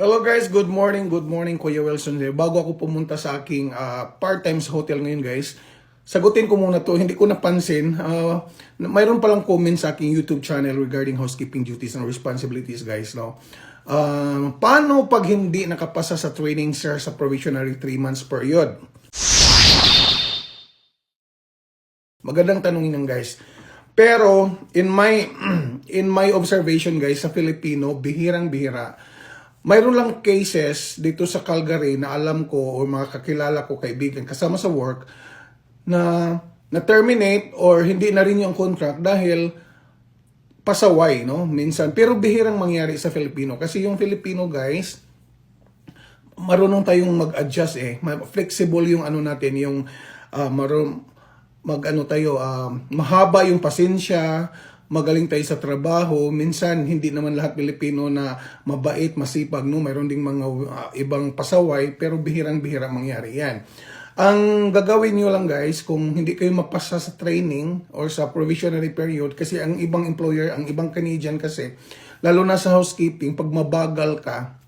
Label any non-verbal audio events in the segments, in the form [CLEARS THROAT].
Hello guys, good morning, good morning Kuya Wilson. Bago ako pumunta sa aking ah, part-time hotel ngayon guys, sagutin ko muna to, hindi ko napansin. na- mayroon palang comment sa aking YouTube channel regarding housekeeping duties and responsibilities guys. No? Ah, paano pag hindi nakapasa sa training sir sa provisionary 3 months period? Magandang tanongin yan guys. Pero in my [CLEARS THROAT] in my observation guys sa Filipino, bihirang-bihira. Mayroon lang cases dito sa Calgary na alam ko o mga kakilala ko kaibigan kasama sa work na na terminate or hindi na rin yung contract dahil pasaway no minsan pero bihirang mangyari sa Filipino kasi yung Filipino guys marunong tayong mag-adjust eh. Flexible yung ano natin, yung uh, marun mag ano tayo, ah, mahaba yung pasensya, magaling tayo sa trabaho. Minsan hindi naman lahat Pilipino na mabait, masipag, no. Mayroon ding mga ah, ibang pasaway, pero bihirang-bihira mangyari 'yan. Ang gagawin nyo lang guys, kung hindi kayo mapasa sa training or sa provisionary period, kasi ang ibang employer, ang ibang Canadian kasi, lalo na sa housekeeping, pag mabagal ka,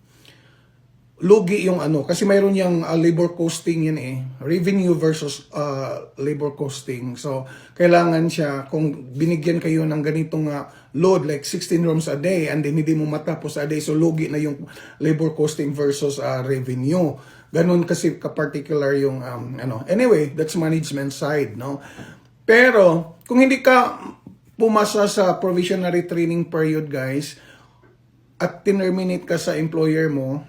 lugi yung ano kasi mayroon yung uh, labor costing yan eh. Revenue versus uh, labor costing so kailangan siya kung binigyan kayo ng ganitong uh, load like 16 rooms a day and then hindi mo matapos a day so lugi na yung labor costing versus uh, revenue. Ganun kasi ka-particular yung um, ano. Anyway that's management side no? Pero kung hindi ka pumasa sa provisionary training period guys at tinerminate ka sa employer mo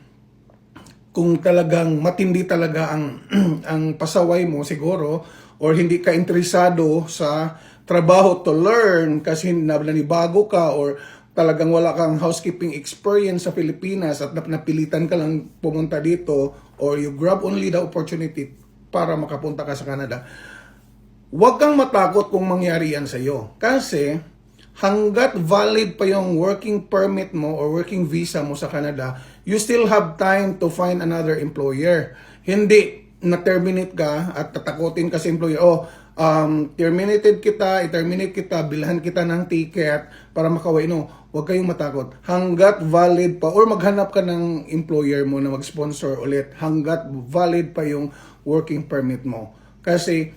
kung talagang matindi talaga ang [CLEARS THROAT] ang pasaway mo siguro or hindi ka interesado sa trabaho to learn kasi nanibago ka or talagang wala kang housekeeping experience sa Pilipinas at nap- napilitan ka lang pumunta dito or you grab only the opportunity para makapunta ka sa Canada Huwag kang matakot kung mangyari yan sa iyo. Kasi hanggat valid pa yung working permit mo or working visa mo sa Canada, you still have time to find another employer. Hindi na-terminate ka at tatakotin ka sa employer, oh, um, terminated kita, i-terminate kita, bilhan kita ng ticket para makaway. No, huwag kayong matakot. Hanggat valid pa, or maghanap ka ng employer mo na mag-sponsor ulit, hanggat valid pa yung working permit mo. Kasi,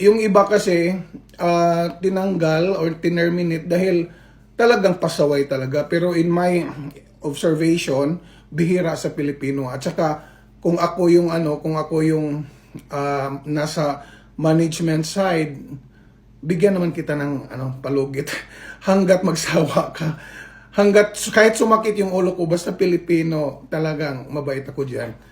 yung iba kasi ah, tinanggal or tinerminate dahil talagang pasaway talaga. Pero in my observation, bihira sa Pilipino. At saka kung ako yung ano, kung ako yung ah, nasa management side, bigyan naman kita ng ano, palugit [LAUGHS] hanggat magsawa ka. Hanggat kahit sumakit yung ulo ko basta Pilipino, talagang mabait ako diyan.